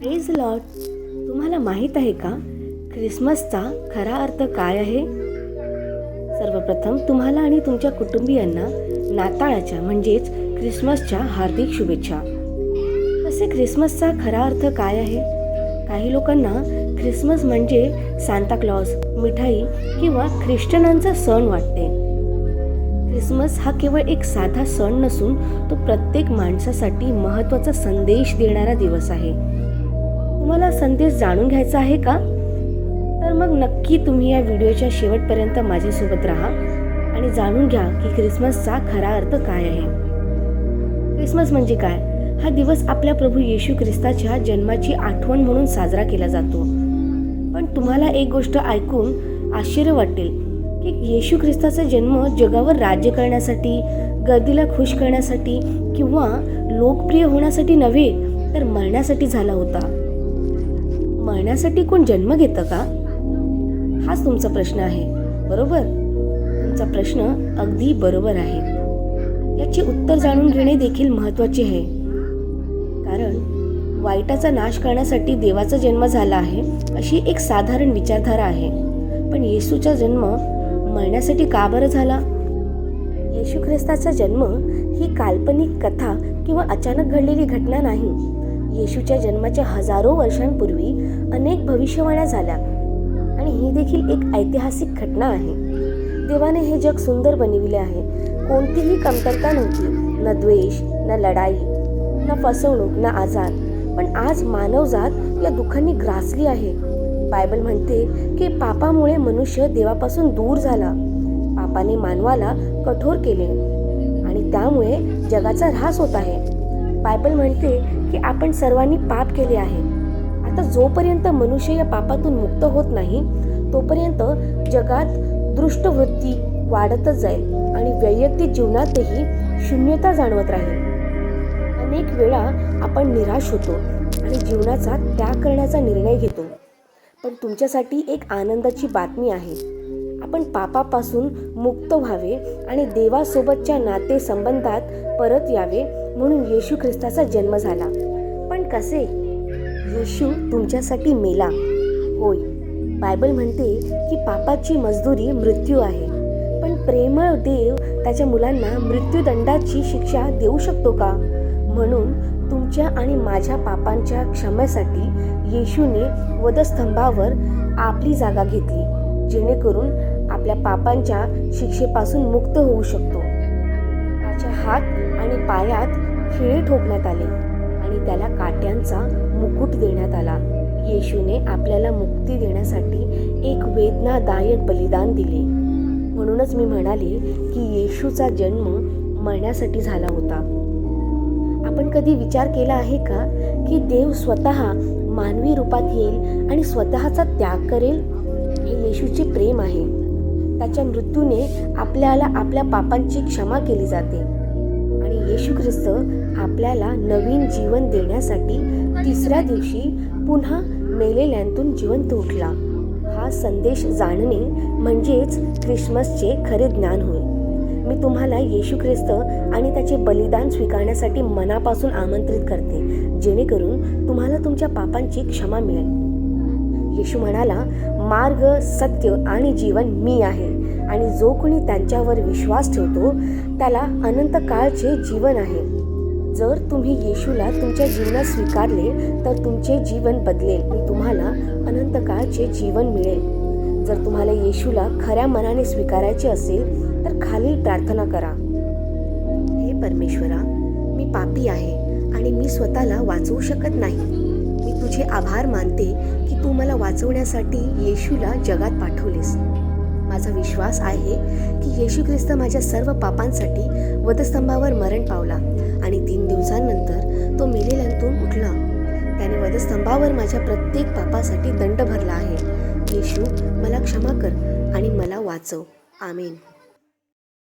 Praise lot तुम्हाला माहीत आहे का? ख्रिसमसचा खरा अर्थ काय आहे? सर्वप्रथम तुम्हाला आणि तुमच्या कुटुंबियांना नाताळाच्या म्हणजेच ख्रिसमसच्या हार्दिक शुभेच्छा. असे ख्रिसमसचा खरा अर्थ काय आहे? काही लोकांना ख्रिसमस म्हणजे सांताक्लॉज मिठाई किंवा ख्रिश्चनांचा सण वाटते. ख्रिसमस हा केवळ एक साधा सण नसून तो प्रत्येक माणसासाठी महत्त्वाचा संदेश देणारा दिवस आहे. तुम्हाला संदेश जाणून घ्यायचा आहे का? तर मग नक्की तुम्ही या व्हिडिओच्या शेवटपर्यंत माझ्यासोबत राहा आणि जाणून घ्या की ख्रिसमसचा खरा अर्थ काय आहे. ख्रिसमस म्हणजे काय? हा दिवस आपल्या प्रभू येशू ख्रिस्ताच्या जन्माची आठवण म्हणून साजरा केला जातो. पण तुम्हाला एक गोष्ट ऐकून आश्चर्य वाटेल की येशू ख्रिस्ताचा जन्म जगावर राज्य करण्यासाठी गर्दीला खुश करण्यासाठी किंवा लोकप्रिय होण्यासाठी नव्हे तर मरण्यासाठी झाला होता. मरण्यासाठी कोण जन्म घेतं का? हाच तुमचा प्रश्न आहे बरोबर? तुमचा प्रश्न अगदी बरोबर आहे. याचे उत्तर जाणून घेणे देखील महत्त्वाचे आहे. कारण वाईटाचा नाश करण्यासाठी देवाचा जन्म झाला आहे अशी एक साधारण विचारधारा आहे. पण येशूचा जन्म मरण्यासाठी का बरं झाला? येशू ख्रिस्ताचा जन्म ही काल्पनिक कथा किंवा अचानक घडलेली घटना नाही. येशूच्या जन्माच्या हजारो वर्षांपूर्वी अनेक भविष्यवाण्या झाल्या. आणि ही देखील एक ऐतिहासिक घटना आहे. देवाने हे जग सुंदर बनविले आहे. कोणतीही कमतरता नव्हती. न द्वेष न लढाई ना फसवणूक ना आजार. पण आज मानवजात या दुःखांनी ग्रासली आहे. बायबल म्हणते की पापामुळे मनुष्य देवापासून दूर झाला. पापाने मानवाला कठोर केले. आणि त्यामुळे जगाचा ऱ्हास होत आहे. बायबल म्हणते की आपण सर्वांनी पाप केले आहे. आता जोपर्यंत मनुष्य या पापातून मुक्त होत नाही तोपर्यंत जगात दृष्टवृत्ती वाढतच जाईल आणि वैयक्तिक जीवनातही शून्यता जाणवत राहील. अनेक वेळा आपण निराश होतो आणि जीवनाचा त्याग करण्याचा निर्णय घेतो. पण तुमच्यासाठी एक आनंदाची बातमी आहे. आपण पापापासून मुक्त व्हावे आणि देवासोबतच्या नाते संबंधात परत यावे म्हणून येशू ख्रिस्ताचा जन्म झाला. पण कसे? येशू तुमच्यासाठी मेला. होय बायबल म्हणते की पापाची मजदुरी मृत्यू आहे. पण प्रेमळ देव त्याच्या मुलांना मृत्यूदंडाची शिक्षा देऊ शकतो का? म्हणून तुमच्या आणि माझ्या पापांच्या क्षमेसाठी येशूने वधस्तंभावर आपली जागा घेतली जेणेकरून आपल्या पापांच्या शिक्षेपासून मुक्त होऊ शकतो. त्याच्या हात आणि पायात खिळे ठोकण्यात आले आणि त्याला काट्यांचा मुकुट देण्यात आला. येशूने आपल्याला मुक्ती देण्यासाठी एक वेदनादायक बलिदान दिले. म्हणूनच मी म्हणाले की येशूचा जन्म मरण्यासाठी झाला होता. आपण कधी विचार केला आहे का की देव स्वतः मानवी रूपात येईल आणि स्वतःचा त्याग करेल? हे येशूचे प्रेम आहे. त्याच्या मृत्यूने आपल्याला आपल्या पापांची क्षमा केली जाते. आणि येशू ख्रिस्त आपल्याला नवीन जीवन देण्यासाठी तिसऱ्या दिवशी पुन्हा मेलेल्यांतून जिवंत उठला. हा संदेश जाणणे म्हणजेच ख्रिसमसचे खरे ज्ञान होय. मी तुम्हाला येशू ख्रिस्त आणि त्याचे बलिदान स्वीकारण्यासाठी मनापासून आमंत्रित करते जेणेकरून तुम्हाला तुमच्या पापांची क्षमा मिळेल. येशू म्हणाला मार्ग सत्य आणि जीवन मी आहे. आणि जो कोणी त्यांच्यावर विश्वास ठेवतो त्याला अनंत काळचे जीवन आहे. जर तुम्ही येशूला तुमच्या जीवनात स्वीकारले तर तुमचे जीवन बदलेल. आणि तुम्हाला अनंत काळचे जीवन मिळेल. जर तुम्हाला येशूला खऱ्या मनाने स्वीकारायचे असेल तर खालील प्रार्थना करा. हे परमेश्वरा मी पापी आहे आणि मी स्वतःला वाचवू शकत नाही. मी तुझे आभार मानते की तू मला वाचवण्यासाठी येशूला जगात पाठवलेस. माझा विश्वास आहे की येशू ख्रिस्त माझ्या सर्व पापांसाठी वधस्तंभावर मरण पावला आणि तीन दिवसांनंतर तो मेलेल्यांतून उठला. त्याने वधस्तंभावर माझ्या प्रत्येक पापासाठी दंड भरला आहे. येशू मला क्षमा कर आणि मला वाचव. आमेन.